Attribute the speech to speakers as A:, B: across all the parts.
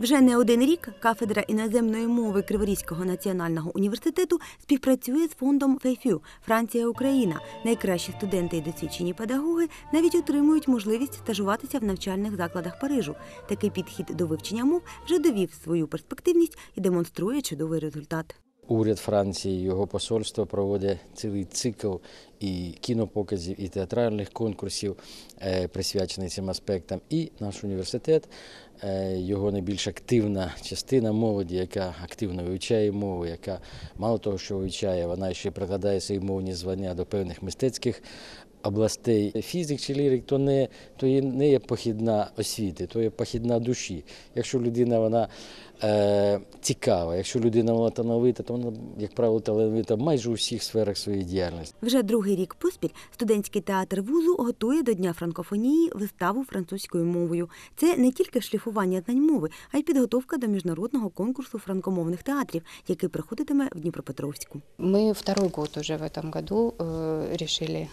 A: Вже не один рік кафедра іноземної мови Криворізького національного університету співпрацює з фондом ФЕЙФЮ Франція Україна. Найкращі студенти і досвідчені педагоги навіть отримують можливість стажуватися в навчальних закладах Парижу. Такий підхід до вивчення мов вже довів свою перспективність і демонструє чудовий результат.
B: Уряд Франції, його посольство проводить цілий цикл і кінопоказів, і театральних конкурсів, е, присвячений цим аспектам. І наш університет, е, його найбільш активна частина молоді, яка активно вивчає мову, яка мало того, що вивчає, вона ще прикладає свої мовні звання до певних мистецьких Областей фізик чи лірик то не то є не є похідна освіти, то є похідна душі. Якщо людина вона е, цікава, якщо людина вона талановита, то вона, як правило, талановита майже у всіх сферах своєї діяльності.
A: Вже другий рік поспіль студентський театр вузу готує до Дня франкофонії виставу французькою мовою. Це не тільки шліфування знань мови, а й підготовка до міжнародного конкурсу франкомовних театрів, який проходитиме в Дніпропетровську.
C: Мы второй год уже в этом году э, решили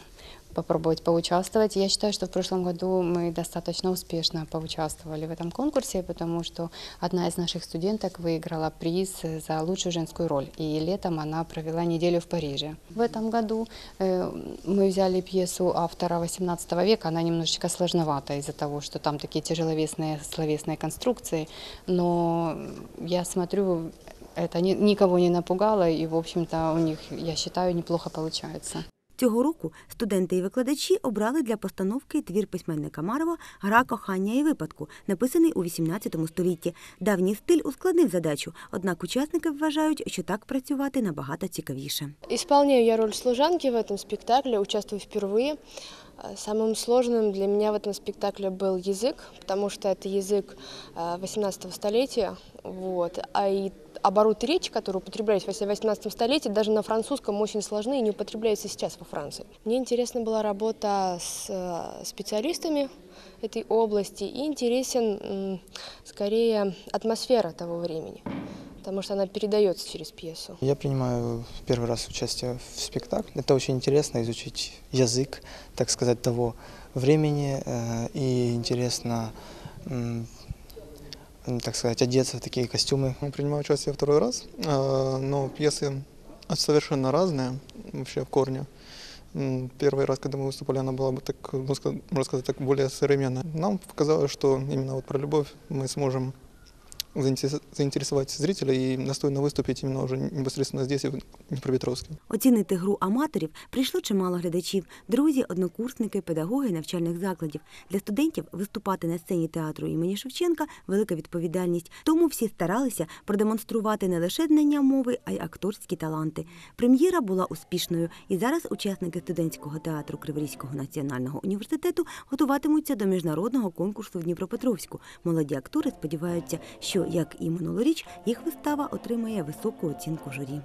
C: попробовать поучаствовать. Я считаю, что в прошлом году мы достаточно успешно поучаствовали в этом конкурсе, потому что одна из наших студенток выиграла приз за лучшую женскую роль. И летом она провела неделю в Париже. В этом году э, мы взяли пьесу автора XVIII века. Она немножечко сложновата из-за того, что там такие тяжеловесные словесные конструкции. Но я смотрю, это ни- никого не напугало, и, в общем-то, у них, я считаю, неплохо получается.
A: Цього року студенти і викладачі обрали для постановки твір письменника Марова Гра кохання і випадку, написаний у XVIII столітті. Давній стиль ускладнив задачу, однак учасники вважають, що так працювати набагато цікавіше.
D: Ісполняю я роль служанки в этом спектаклі, участвую впервые. Э, Самым сложным для меня в этом спектакле был язык, потому что это язык э, 18 столетия, вот, а и обороты речи, которые употреблялись в 18 столетии, даже на французском очень сложны и не употребляются сейчас во Франции. Мне интересна была работа с э, специалистами этой области и интересен скорее атмосфера того времени, потому что она передается через пьесу.
E: Я принимаю первый раз участие в спектакле. Это очень интересно изучить язык, так сказать, того времени. э, И интересно, так сказать, одеться в такие костюмы.
F: Принимаю участие второй раз, а, но пьесы совершенно разные вообще в корне. Первый раз, когда мы выступали, она была бы так, можно сказать- так более современная. Нам показалось, что именно вот про любовь мы сможем заинтересовать зрителя и достойно выступить именно уже непосредственно здесь, в Днепропетровске.
A: Оцінити гру аматорів прийшло чимало глядачів, друзі, однокурсники, педагоги навчальних закладів. Для студентів виступати на сцені театру імені Шевченка велика відповідальність. Тому всі старалися продемонструвати не лише знання мови, а й акторські таланти. Прем'єра була успішною, і зараз учасники студентського театру Криворізького національного університету готуватимуться до міжнародного конкурсу в Дніпропетровську. Молоді актори сподіваються, що як і минулоріч, їх вистава отримає високу оцінку журі.